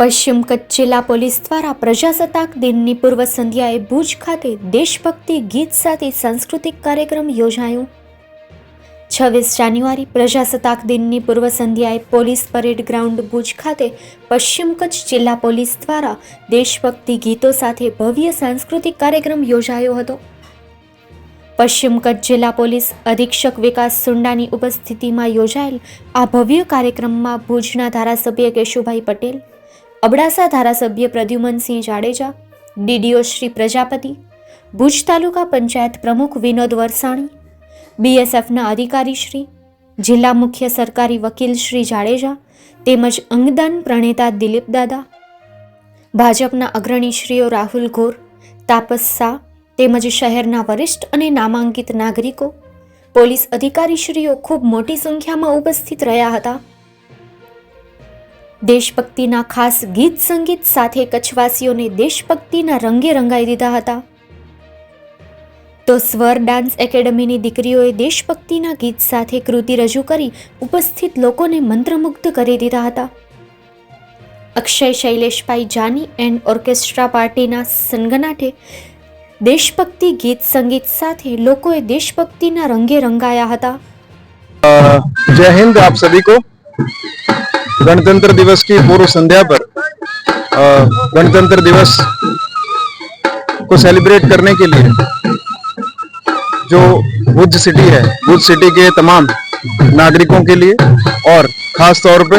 પશ્ચિમ કચ્છ જિલ્લા પોલીસ દ્વારા પ્રજાસત્તાક દિનની પૂર્વ સંધ્યાએ ભુજ ખાતે દેશભક્તિ ગીત સાથે સાંસ્કૃતિક કાર્યક્રમ યોજાયો. છવ્વીસ જાન્યુઆરી પ્રજાસત્તાક દિનની પૂર્વ સંધ્યાએ પોલીસ પરેડ ગ્રાઉન્ડ ભુજ ખાતે પશ્ચિમ કચ્છ જિલ્લા પોલીસ દ્વારા દેશભક્તિ ગીતો સાથે ભવ્ય સાંસ્કૃતિક કાર્યક્રમ યોજાયો હતો. પશ્ચિમ કચ્છ જિલ્લા પોલીસ અધિક્ષક વિકાસ સુંડાની ઉપસ્થિતિમાં યોજાયેલ આ ભવ્ય કાર્યક્રમમાં ભુજના ધારાસભ્ય કેશુભાઈ પટેલ અબડાસા ધારાસભ્ય પ્રદ્યુમનસિંહ જાડેજા, ડીડીઓ શ્રી પ્રજાપતિ, ભુજ તાલુકા પંચાયત પ્રમુખ વિનોદ વરસાણી, બીએસએફના અધિકારી શ્રી, જિલ્લા મુખ્ય સરકારી વકીલ શ્રી જાડેજા તેમજ અંગદાન પ્રણેતા દિલીપ દાદા, ભાજપના અગ્રણીશ્રીઓ રાહુલ ઘોર, તાપસ શાહ તેમજ શહેરના વરિષ્ઠ અને નામાંકિત નાગરિકો, પોલીસ અધિકારીશ્રીઓ ખૂબ મોટી સંખ્યામાં ઉપસ્થિત રહ્યા હતા. દેશભક્તિના ખાસ ગીત સંગીત સાથે કચ્છવાસીઓને દેશભક્તિના રંગે રંગાઈ દીધા હતા. તો સ્વર ડાન્સ એકેડમીની દીકરીઓએ દેશભક્તિના ગીત સાથે કૃતિ રજૂ કરી ઉપસ્થિત લોકોને મંત્રમુગ્ધ કરી દીધા હતા. અક્ષય શૈલેષભાઈ જાની એન્ડ ઓર્કેસ્ટ્રા પાર્ટીના સનગનાટે દેશભક્તિ ગીત સંગીત સાથે લોકોએ દેશભક્તિના રંગે રંગાયા હતા. જય હિન્દ આપ સભી કો. गणतंत्र दिवस की पूर्व संध्या पर गणतंत्र दिवस को सेलिब्रेट करने के लिए जो भुज सिटी है, भुज सिटी के तमाम नागरिकों के लिए और खास तौर पे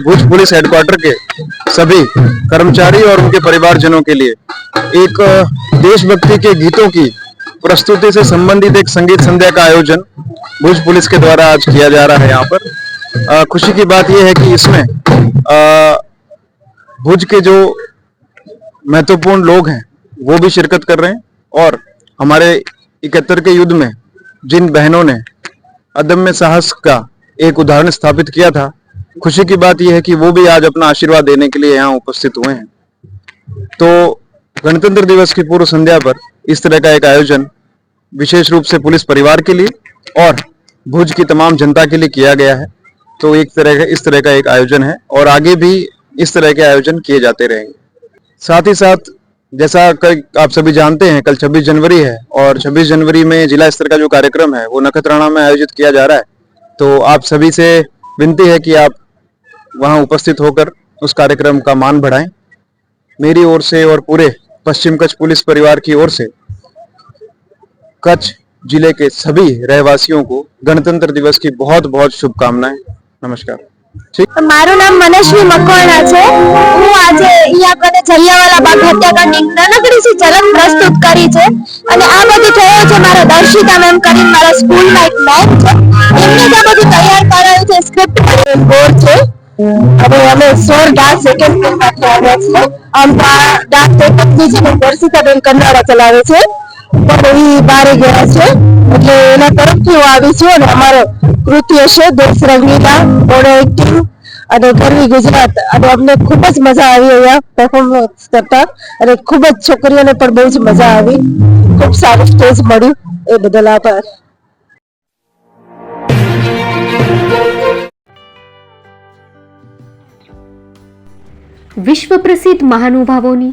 भुज पुलिस हेडक्वार्टर के सभी कर्मचारी और उनके परिवारजनों के लिए एक देशभक्ति के गीतों की प्रस्तुति से संबंधित एक संगीत संध्या का आयोजन भुज पुलिस के द्वारा आज किया जा रहा है यहाँ पर। अ, खुशी की बात यह है कि इसमें भुज के जो महत्वपूर्ण लोग हैं वो भी शिरकत कर रहे हैं और हमारे इकहत्तर के युद्ध में जिन बहनों ने अदम्य साहस का एक उदाहरण स्थापित किया था खुशी की बात यह है कि वो भी आज अपना आशीर्वाद देने के लिए यहाँ उपस्थित हुए हैं। तो गणतंत्र दिवस की पूर्व संध्या पर इस तरह का एक आयोजन विशेष रूप से पुलिस परिवार के लिए और भुज की तमाम जनता के लिए किया गया है। तो एक तरह का, इस तरह का एक आयोजन है और आगे भी इस तरह के आयोजन किए जाते रहेंगे। साथ ही साथ, जैसा आप सभी जानते हैं, कल 26 जनवरी है और 26 जनवरी में जिला स्तर का जो कार्यक्रम है, वो नखत्राणा में आयोजित किया जा रहा है। तो आप सभी से विनती है कि आप वहाँ उपस्थित होकर उस कार्यक्रम का मान बढ़ाएँ। मेरी ओर से और पूरे पश्चिम कच्छ पुलिस परिवार की ओर से कच्छ ज़िले के सभी रहवासियों को गणतंत्र दिवस की बहुत बहुत शुभकामनाएँ। નમસ્કાર. મારું નામ મનસ્વી મકવાણા છે. હું આજે અહીંયા કને જલિયાવાલા બાગ હત્યાકાંડની નાનકડી ઝલક પ્રસ્તુત કરી છે. અને આ બધું થયો છે મારા દર્શિતા મેમ કરી મારા સ્કૂલમાં એક મેમ છે. એમને જ આ બધું તૈયાર કરાયું છે સ્ક્રિપ્ટ બોર્ડ છે. અને અમે સોર ડાન્સ સેકન્ડ ફિલ્મમાંથી આવ્યા છીએ. આમ તો આ ડાન્સ એકમથી છે દર્શિતા બેન કન્નાડા ચલાવે છે. પણ એ બારે ગયા છે. એટલે એના તરફથી હું આવી છું અને અમારો કૃત્ય છે દેશ રંગીલા મોડો અને ગરવી ગુજરાત. અને અમને ખૂબ જ મજા આવી અહીંયા પરફોર્મન્સ કરતા. અને ખૂબ જ છોકરીઓને પણ બહુ જ મજા આવી. ખૂબ સારું સ્ટેજ મળ્યું. એ બદલ આભાર. વિશ્વ પ્રસિદ્ધ મહાનુભાવોની